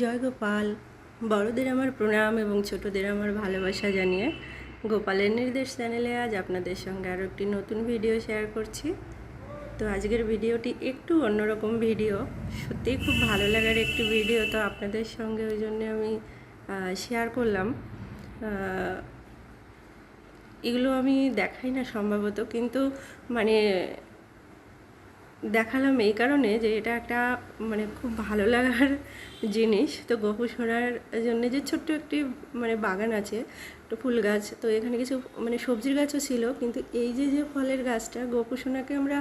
জয় গোপাল বড়দের আমার প্রণাম এবং ছোটদের আমার ভালোবাসা জানিয়ে গোপালের নির্দেশ চ্যানেলে আজ আপনাদের সঙ্গে আরও একটি নতুন ভিডিও শেয়ার করছি। তো আজকের ভিডিওটি একটু অন্যরকম ভিডিও, সত্যিই খুব ভালো লাগার একটি ভিডিও তো আপনাদের সঙ্গে ওই জন্য আমি শেয়ার করলাম। এগুলো আমি দেখাই না সম্ভবত, কিন্তু মানে দেখালাম এই কারণে যে এটা একটা মানে খুব ভালো লাগার জিনিস। তো গপু সোনার জন্য যে ছোট্ট একটি মানে বাগান আছে একটা ফুল গাছ, তো এখানে কিছু মানে সবজির গাছও ছিল, কিন্তু এই যে যে ফলের গাছটা গপু সোনাকে আমরা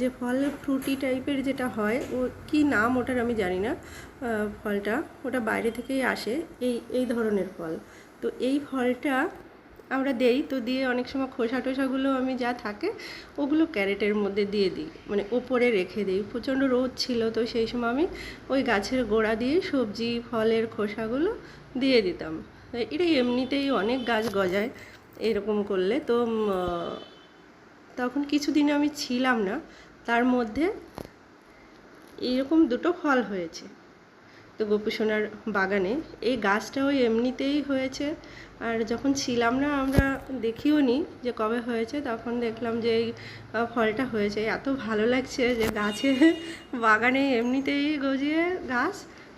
যে ফল ফ্রুটি টাইপের যেটা হয়, ও কি নাম ওটার আমি জানি না ফলটা, ওটা বাইরে থেকেই আসে, এই এই ধরনের ফল। তো এই ফলটা আমরা দেই, তো দিয়ে অনেক সময় খোসা টোসাগুলো আমি যা থাকে, ওগুলো ক্যারেটের মধ্যে দিয়ে দিই। মানে ওপরে রেখে দিই। প্রচণ্ড রোদ ছিল, তো সেই সময় আমি ওই গাছের গোড়া দিয়ে সবজি, ফলের খোসাগুলো দিয়ে দিতাম। এটা এমনিতেই অনেক গাছ গজায়, এরকম করলে। তো তখন কিছুদিন আমি ছিলাম না, তার মধ্যে এইরকম দুটো ফল হয়েছে। তো গোপুসোনার বাগানে। এই গাছটাও এমনিতেই হয়েছে। আর যখন ছিলাম না, আমরা দেখিও নি যে কবে হয়েছে, তখন দেখলাম যে এই ফলটা হয়েছে। এত ভালো লাগছে যে গাছে, বাগানে এমনিতেই গজিয়ে গাছ,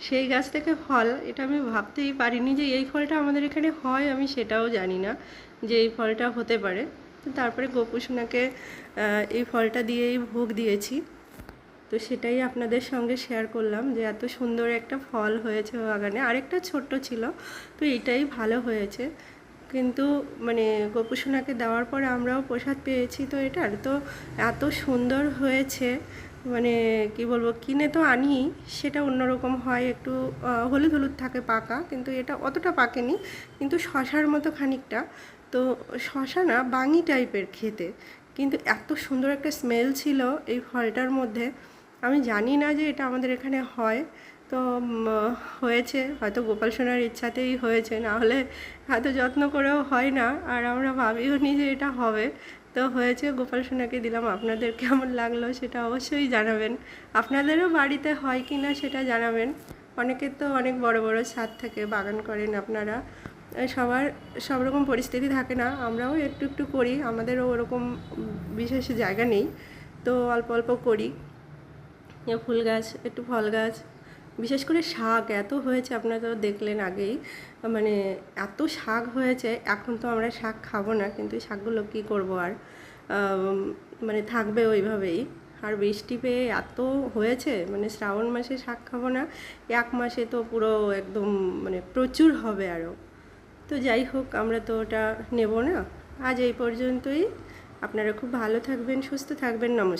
সেই গাছ থেকে ফল। এটা আমি ভাবতেই পারিনি যে এই ফলটা আমাদের এখানে হয়, আমি সেটাও জানি না যে এই ফলটা হতে পারে। তারপরে গোপুসোনাকে এই ফলটা দিয়েই ভোগ দিয়েছি। তো সেটাই আপনাদের সঙ্গে শেয়ার করলাম যে এত সুন্দর একটা ফল হয়েছে বাগানে। আরেকটা ছোট্ট ছিল, তো এটাই ভালো হয়েছে। কিন্তু মানে গোপুসোনাকে দেওয়ার পরে আমরাও প্রসাদ পেয়েছি তো এটার। তো এত সুন্দর হয়েছে মানে কি বলব, কিনে তো আনি, সেটা অন্যরকম হয়, একটু হলুদ হলুদ থাকে পাকা, কিন্তু এটা অতটা পাকেনি, কিন্তু শশার মতো খানিকটা। তো শশা না বাঙি টাইপের খেতে, কিন্তু এত সুন্দর একটা স্মেল ছিল এই ফলটার মধ্যে। আমি জানি না যে এটা আমাদের এখানে হয়। তো হয়েছে। হয়তো গোপাল সোনার ইচ্ছাতেই হয়েছে। না হলে এত যত্ন করেও হয় না। আর আমরা ভাবিও নি যে এটা হবে। তো হয়েছে, গোপাল সোনাকে দিলাম। আপনাদের কেমন লাগল সেটা অবশ্যই জানাবেন। আপনাদেরও বাড়িতে হয় কি না সেটা জানাবেন। অনেকের তো অনেক বড় বড় ছাদ থাকে বাগান করেন আপনারা। সবার সব রকম পরিস্থিতি থাকে না। আমরাও একটু একটু করি। আমাদেরও ওরকম বিশেষ জায়গা নেই। তো অল্প অল্প করি। ফুল গাছ, একটু ফল গাছ। বিশেষ করে শাক, এত হয়েছে আপনারা তো দেখলেন আগেই। মানে এত শাক হয়েছে, এখন তো আমরা শাক খাব না, কিন্তু শাকগুলো কী করব আর? মানে থাকবে ওইভাবেই। আর বৃষ্টি পেয়ে এত হয়েছে মানে শ্রাবণ মাসে শাক খাব না, এক মাসে তো পুরো একদম মানে প্রচুর হবে আরও তো যাই হোক, আমরা তো ওটা নেব না। আজ এই পর্যন্তই। আপনারা খুব ভালো থাকবেন, সুস্থ থাকবেন, নমস্কার।